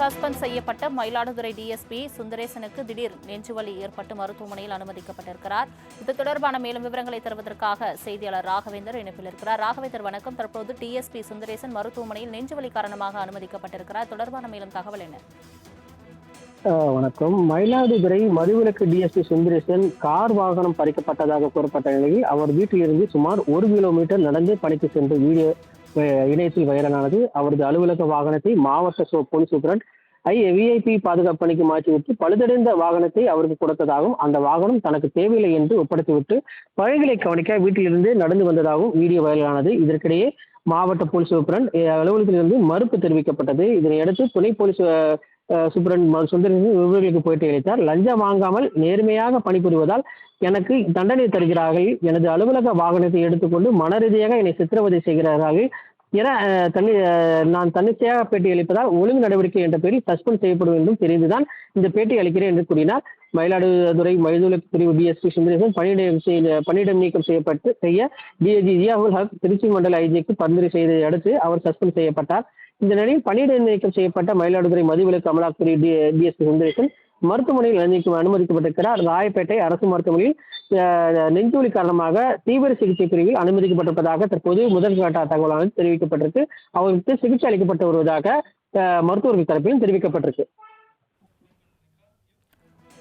Suspend செய்யப்பட்ட Mayiladuthurai DSP சுந்தரேசனுக்கு திடீர் நெஞ்சுவலி ஏற்பட்டு மருத்துவமனையில் அனுமதிக்கப்பட்டிருக்கிறார். இது தொடர்பான மேலும் விவரங்களை தருவதற்காக செய்தியாளர் ராகவேந்தர் இணைப்பில் இருக்கிறார். ராகவேந்தர் வணக்கம். தற்போது டிஎஸ்பி சுந்தரேசன் மருத்துவமனையில் நெஞ்சுவலி காரணமாக அனுமதிக்கப்பட்டிருக்கிறார். தொடர்பான மேலும் தகவல் என்ன? ஆஹ் வணக்கம். மயிலாடுதுறை மதுவிலக்கு டிஎஸ்பி சுந்தரேசன் கார் வாகனம் பறிக்கப்பட்டதாக கூறப்பட்ட நிலையில் அவர் வீட்டிலிருந்து சுமார் ஒரு கிலோமீட்டர் நடந்து பணிக்கு சென்று வீடியோ இணையத்தில் வைரலானது. அவரது அலுவலக வாகனத்தை மாவட்ட சோ- போலீஸ் சூப்பரண்ட் ஐ விஐபி பாதுகாப்பு பணிக்கு மாற்றிவிட்டு பழுதடைந்த வாகனத்தை அவருக்கு கொடுத்ததாகவும் அந்த வாகனம் தனக்கு தேவையில்லை என்று ஒப்படைத்துவிட்டு பணிகளை கவனிக்க வீட்டிலிருந்து நடந்து வந்ததாகவும் வீடியோ வைரலானது. இதற்கிடையே மாவட்ட போலீஸ் சூப்பரண்ட் அலுவலகத்திலிருந்து மறுப்பு தெரிவிக்கப்பட்டது. இதனையடுத்து துணை போலீஸ் அஹ், சுந்தரன் சுப்ரன் விவரங்களுக்கு போயிட்டு அளித்தார் லஞ்சம் வாங்காமல் நேர்மையாக பணிபுரிவதால் எனக்கு தண்டனை தருகிறார்கள். எனது அலுவலக வாகனத்தை எடுத்துக்கொண்டு மன ரீதியாக என்னை சித்திரவதை செய்கிறார்கள். என தண்ணி நான் தன்னிச்சையாக பேட்டி அளிப்பதால் ஒழுங்கு நடவடிக்கை என்ற பெயரில் சஸ்பெண்ட் செய்யப்படும் என்றும் தெரிந்துதான் இந்த பேட்டி அளிக்கிறேன் என்று கூறினார். மயிலாடுதுறை மயிலுலக பிரிவு டிஎஸ்பி சுந்தரேசன் பணியிடம் செய்ய- பணியிடம் நீக்கம் செய்யப்பட்டு செய்ய டிஐஜி ஜியாவுல் ஹக் திருச்சி மண்டல ஐஜிக்கு பரிந்துரை செய்ததை அடுத்து அவர் சஸ்பெண்ட் செய்யப்பட்டார். இந்த நிலையில் பணியிட நீக்கம் செய்யப்பட்ட மயிலாடுதுறை மதுவிலக்கு அமலாக்கத்துறை டிஎஸ்பி சுந்தரேசன் மருத்துவமனையில் அனுமதிக்கப்பட்டிருக்கிறார். ராயப்பேட்டை அரசு மருத்துவமனையில் நெஞ்சுவலி காரணமாக தீவிர சிகிச்சை பிரிவில் அனுமதிக்கப்பட்டிருப்பதாக தற்போது முதற்கட்ட தகவலானது தெரிவிக்கப்பட்டிருக்கு. அவருக்கு சிகிச்சை அளிக்கப்பட்டு வருவதாக மருத்துவர்கள் தரப்பிலும் தெரிவிக்கப்பட்டிருக்கு.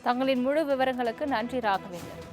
தங்களின் முழு விவரங்களுக்கு நன்றி ராகவேந்தர்